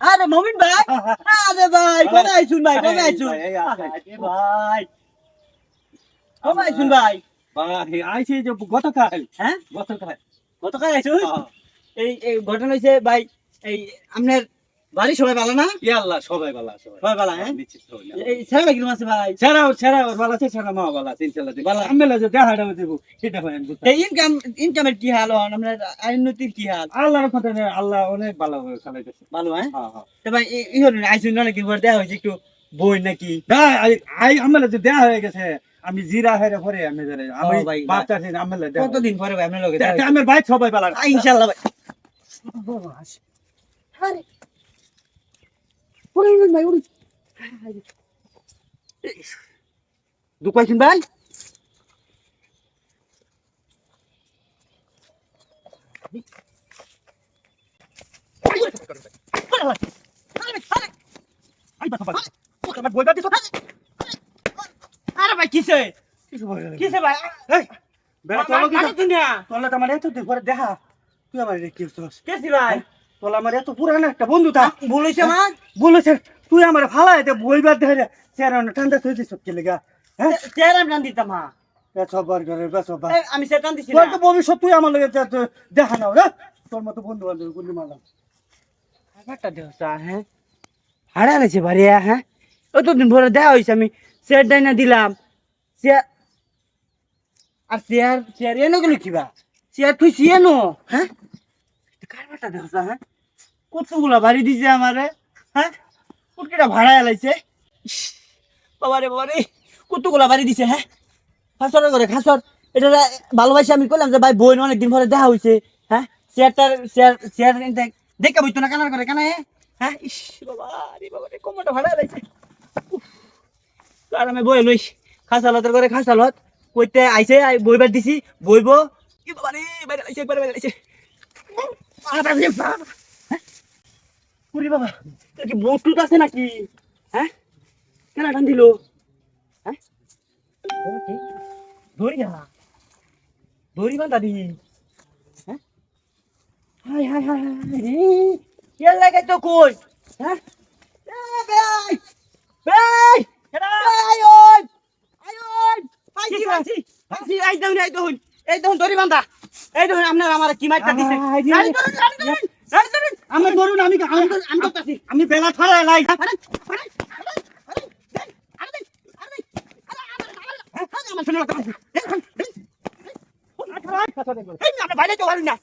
আরে মমিন ভাই আরে ভাই কবে আইছুন ভাই কবে আইছুন ভাই কবে আইছুন ভাই ভাই আইছে যে গতকাল হ্যাঁ গতকাল কতকাল আইছুন এই এই ঘটনা হইছে ভাই এই আপনার বাড়ি সবাই ভালো না? ইয়াল্লাহ সবাই ভালো আছে সবাই ভালো হ্যাঁ? নিশ্চিত এই ছেলে কিরম আছে ভাই? সেরা সেরা ভালো আছে সেরা মা ভালো আছে ইনশাআল্লাহ। ভালো। আমি যে দেখাটা দেব সেটা হয় এই ইনকাম ইনকামের কি হাল হন আপনার আইনতির কি হাল? আল্লাহর কথা আল্লাহ অনেক ভালো চালাইতেছে। ভালো হ্যাঁ? হ্যাঁ হ্যাঁ। তো ভাই এই হলেন আইছুন না নাকি পর দেওয়া হয়েছে একটু বই নাকি? আই আমার যে দেয়া হয়ে গেছে আমি জিরা হেরে পরে আমি জানি আমি বাচ্চা আছি আমার দেয়া কতদিন পরে ভাই লগে আমার ভাই সবাই ভালো ইনশাআল্লাহ ভাই। আরে। ওরে ওরে ভাই ওরে দুঃখ পাইছেন ভাই। আরে ভাই কিসে? কিসে ভাই? দেখা। তুই আমার কি করছিস? কেসি ভাই? তোলা আমার এত পুরানো একটা বন্ধু তা বলেছে আমার? বলেছে। তুই আমার ফালাই দে বইবার ধরে। চেয়ার ঠান্ডা তুই দিস কি লেগা। হ্যাঁ? চেয়ার আমি রান দিতাম হ্যাঁ। বেসবার বেসবার এই, আমি সেটা দিছি তোর তো ভবিষ্যৎ তুই আমার লগে যা- তুই দেখা নাও রে তোর মতো বন্ধু বান্ধব গুলি মারলাম। ব্যাপারটা দেওয়া হ্যাঁ? হারা লাগছে ভারিয়া হ্যাঁ? অতদিন ভরে দেওয়া হয়েছে আমি চেয়ার ডাইনা দিলাম। চেয়ার আর চেয়ার চেয়ার এনো গেল কিবা? চেয়ার তুই এনো? হ্যাঁ? কার ব্যাটা দেওয়া হ্যাঁ? কতগুলা বাড়ি দিছে আমারে হ্যাঁ? কুটকিটা ভাড়া এলাইছে বাবারে বাবারে, কতগুলা বাড়ি দিছে হ্যাঁ? খাসরের করে খাসর? এটা ভালোবাসি আমি কইলাম যে ভাই বই অনেকদিন পরে দেখা হয়েছে হ্যাঁ? চেয়ারটার চেয়ার চেয়ার দেখে বইতো না কানার করে কানায় হ্যাঁ? ইস বাবা রে বাবা রে কোমরটা ভাড়া লাগছে আর আমি বই লইস খাসালতের করে খাসালত কইতে আইছে, আই বইবার দিছি, বইব। কি বাবা রে বাইরে লাইছে একবার বাইরে বাবা রে বাবা হ্যাঁ? ওরে বাবা কি ব্লুটুথ আছে নাকি? হ্যাঁ? কেন টান দিল? হ্যাঁ? ধরি না ধরি বান্ধা দি হ্যাঁ? হাই হাই হাই হাই রে কে লাগে তো কই? হ্যাঁ? বেই বেই পাইছি এই দেখুন এই দেখুন এই দেখুন দড়ি বান্ধা এই দেখুন আপনার আমার কি মাইটা দিছে। গাড়ি ধরুন গাড়ি ধরুন গাড়ি ধরুন আমার ধরুন আমি আমি আমি আমি বেলা ছাড়া লাই আরে আরে আরে আরে দেন আরে দেন আরে দেন আরে আরে আরে আমার শুনে এই আমি বাইরে তো পারি না